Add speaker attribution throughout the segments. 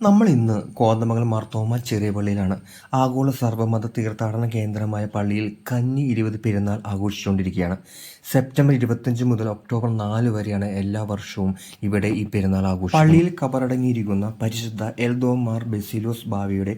Speaker 1: നമ്മൾ ഇന്ന് കോതമംഗലം മാർത്തോമ ചെറിയ പള്ളിയിലാണ് ആഗോള സർവമത തീർത്ഥാടന കേന്ദ്രമായ പള്ളിയിൽ കന്നി ഇരുപത് പെരുന്നാൾ ആഘോഷിച്ചുകൊണ്ടിരിക്കുകയാണ്. സെപ്റ്റംബർ ഇരുപത്തഞ്ച് മുതൽ ഒക്ടോബർ നാല് വരെയാണ് എല്ലാ വർഷവും ഇവിടെ ഈ പെരുന്നാൾ ആഘോഷം പള്ളിയിൽ കബറടങ്ങിയിരിക്കുന്ന പരിശുദ്ധ എൽദോമാർ ബെസിലോസ് ബാവയുടെ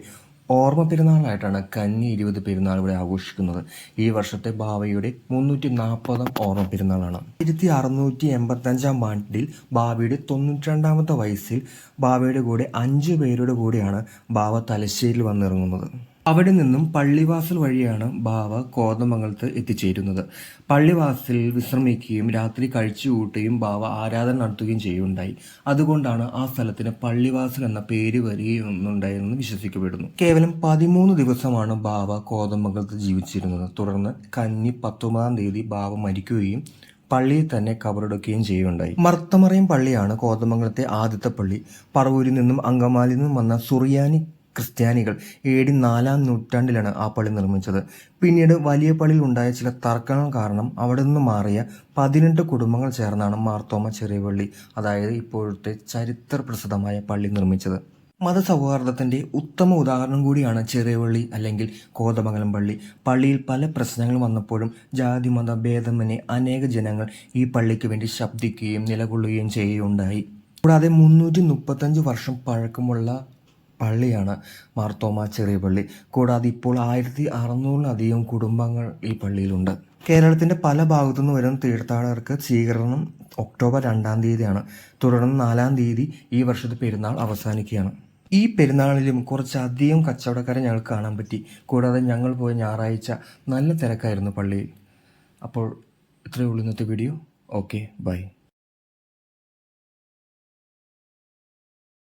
Speaker 1: ഓർമ്മ പെരുന്നാളായിട്ടാണ് കന്നി ഇരുപത് പെരുന്നാൾ ഇവിടെ ആഘോഷിക്കുന്നത്. ഈ വർഷത്തെ ഭാവയുടെ മുന്നൂറ്റി നാൽപ്പതാം ഓർമ്മ പെരുന്നാളാണ്. ആയിരത്തി അറുന്നൂറ്റി എൺപത്തി അഞ്ചാം ആണ്ടിൽ ബാവയുടെ തൊണ്ണൂറ്റി രണ്ടാമത്തെ വയസ്സിൽ ബാബയുടെ കൂടെ അഞ്ച് പേരുടെ കൂടെയാണ് ഭാവ തലശ്ശേരിയിൽ വന്നിറങ്ങുന്നത്. അവിടെ നിന്നും പള്ളിവാസൽ വഴിയാണ് ബാവ കോതമംഗലത്ത് എത്തിച്ചേരുന്നത്. പള്ളിവാസലിൽ വിശ്രമിക്കുകയും രാത്രി കഴിച്ചു കൂട്ടുകയും ബാവ ആരാധന നടത്തുകയും ചെയ്യുകയുണ്ടായി. അതുകൊണ്ടാണ് ആ സ്ഥലത്തിന് പള്ളിവാസൽ എന്ന പേര് വരികയുണ്ടായെന്ന് വിശ്വസിക്കപ്പെടുന്നു. കേവലം പതിമൂന്ന് ദിവസമാണ് ബാവ കോതമംഗലത്ത് ജീവിച്ചിരുന്നത്. തുടർന്ന് കന്നി പത്തൊമ്പതാം തീയതി ബാവ മരിക്കുകയും പള്ളിയിൽ തന്നെ കബറെടുക്കുകയും ചെയ്യുകയുണ്ടായി. മർത്തമറയും പള്ളിയാണ് കോതമംഗലത്തെ ആദ്യത്തെ പള്ളി. പറവൂരിൽ നിന്നും അങ്കമാലിൽ നിന്നും വന്ന സുറിയാനി ക്രിസ്ത്യാനികൾ എ ഡി നാലാം നൂറ്റാണ്ടിലാണ് ആ പള്ളി നിർമ്മിച്ചത്. പിന്നീട് വലിയ പള്ളിയിൽ ഉണ്ടായ ചില തർക്കങ്ങൾ കാരണം അവിടെ നിന്ന് മാറിയ പതിനെട്ട് കുടുംബങ്ങൾ ചേർന്നാണ് മാർത്തോമ ചെറിയ പള്ളി അതായത് ഇപ്പോഴത്തെ ചരിത്ര പ്രസിദ്ധമായ പള്ളി നിർമ്മിച്ചത്. മതസൗഹാർദ്ദത്തിന്റെ ഉത്തമ ഉദാഹരണം കൂടിയാണ് ചെറിയവള്ളി അല്ലെങ്കിൽ കോതമംഗലം പള്ളി. പള്ളിയിൽ പല പ്രശ്നങ്ങൾ വന്നപ്പോഴും ജാതി മത ഭേദമനെ അനേക ജനങ്ങൾ ഈ പള്ളിക്ക് വേണ്ടി ശബ്ദിക്കുകയും നിലകൊള്ളുകയും ചെയ്യുകയുണ്ടായി. കൂടാതെ മുന്നൂറ്റി മുപ്പത്തഞ്ച് വർഷം പഴക്കമുള്ള പള്ളിയാണ് മാർത്തോമ ചെറിയ പള്ളി. കൂടാതെ ഇപ്പോൾ ആയിരത്തി അറുന്നൂറിലധികം കുടുംബങ്ങൾ ഈ പള്ളിയിലുണ്ട്. കേരളത്തിന്റെ പല ഭാഗത്തു നിന്ന് വരുന്ന തീർത്ഥാടകർക്ക് സ്വീകരണം ഒക്ടോബർ രണ്ടാം തീയതിയാണ്. തുടർന്ന് നാലാം തീയതി ഈ വർഷത്തെ പെരുന്നാൾ അവസാനിക്കുകയാണ്. ഈ പെരുന്നാളിലും കുറച്ചധികം കച്ചവടക്കാരെ ഞങ്ങൾ കാണാൻ പറ്റി. കൂടാതെ ഞങ്ങൾ പോയ ഞായറാഴ്ച നല്ല തിരക്കായിരുന്നു പള്ളിയിൽ. അപ്പോൾ ഇത്രയേ ഉള്ളൂ ഇന്നത്തെ വീഡിയോ. Okay bye.